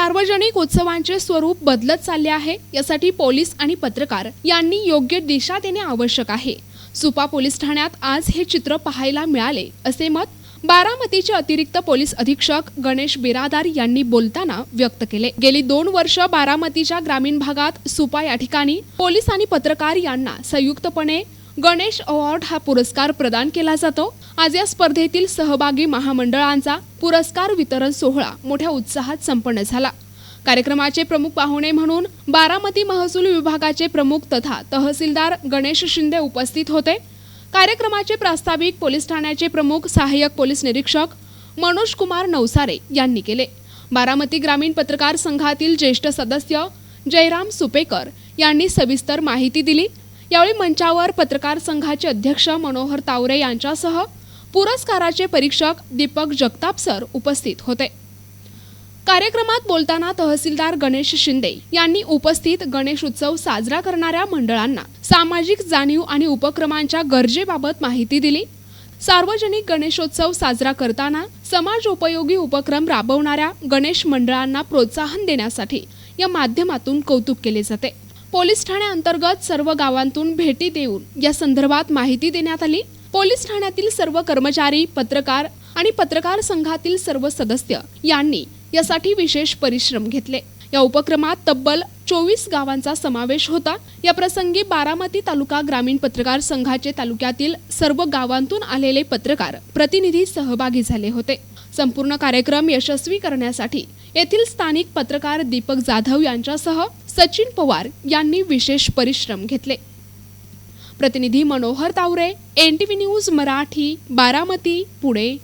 सार्वजनिक उत्सवांचे स्वरूप बदलत चालले आहे. यासाठी पोलीस आणि पत्रकार यांनी योग्य दिशा देणे आवश्यक आहे. सुपा पोलीस ठाण्यात आज हे चित्र पाहायला मिळाले असे मत बारामतीचे अतिरिक्त पोलीस अधीक्षक गणेश बिरादार यांनी बोलताना व्यक्त केले. गेली दोन वर्ष बारामतीच्या ग्रामीण भागात सुपा या ठिकाणी पोलीस आणि पत्रकार यांना संयुक्तपणे गणेश अवॉर्ड हा पुरस्कार प्रदान केला जातो. आज या स्पर्धेतील सहभागी महामंडळांचा पुरस्कार वितरण सोहळा मोठ्या उत्साहात संपन्न झाला. कार्यक्रमाचे प्रमुख पाहुणे म्हणून बारामती महसूल विभागाचे प्रमुख तथा तहसीलदार गणेश शिंदे उपस्थित होते. कार्यक्रमाचे प्रास्ताविक पोलीस ठाण्याचे प्रमुख सहाय्यक पोलीस निरीक्षक मनोज कुमार नवसारे यांनी केले. बारामती ग्रामीण पत्रकार संघातील ज्येष्ठ सदस्य जयराम सुपेकर यांनी सविस्तर माहिती दिली. यावेळी मंचावर पत्रकार संघाचे अध्यक्ष मनोहर तावरे यांच्यासह पुरस्काराचे परीक्षक दीपक जगताप सर उपस्थित होते. कार्यक्रमात बोलताना तहसीलदार गणेश शिंदे यांनी उपस्थित गणेश उत्सव साजरा करणाऱ्या मंडळांना सामाजिक जाणीव आणि उपक्रमांच्या गरजेबाबत माहिती दिली. सार्वजनिक गणेशोत्सव साजरा करताना समाज उपयोगी उपक्रम राबवणाऱ्या गणेश मंडळांना प्रोत्साहन देण्यासाठी या माध्यमातून कौतुक केले जाते. पोलीस ठाण्याअंतर्गत सर्व गावांतून भेटी देऊन या संदर्भात माहिती देण्यात आली. पोलीस ठाण्यातील सर्व कर्मचारी पत्रकार आणि पत्रकार संघातील सर्व सदस्य यांनी यासाठी विशेष परिश्रम घेतले. या उपक्रमात तब्बल चोवीस गावांचा समावेश होता. या प्रसंगी बारामती तालुका ग्रामीण पत्रकार संघाचे तालुक्यातील सर्व गावांतून आलेले पत्रकार प्रतिनिधी सहभागी झाले होते. संपूर्ण कार्यक्रम यशस्वी करण्यासाठी येथील स्थानिक पत्रकार दीपक जाधव यांच्यासह सचिन पवार यांनी विशेष परिश्रम घेतले. प्रतिनिधी Manohar Taware N T V news Marathi Baramati Pune.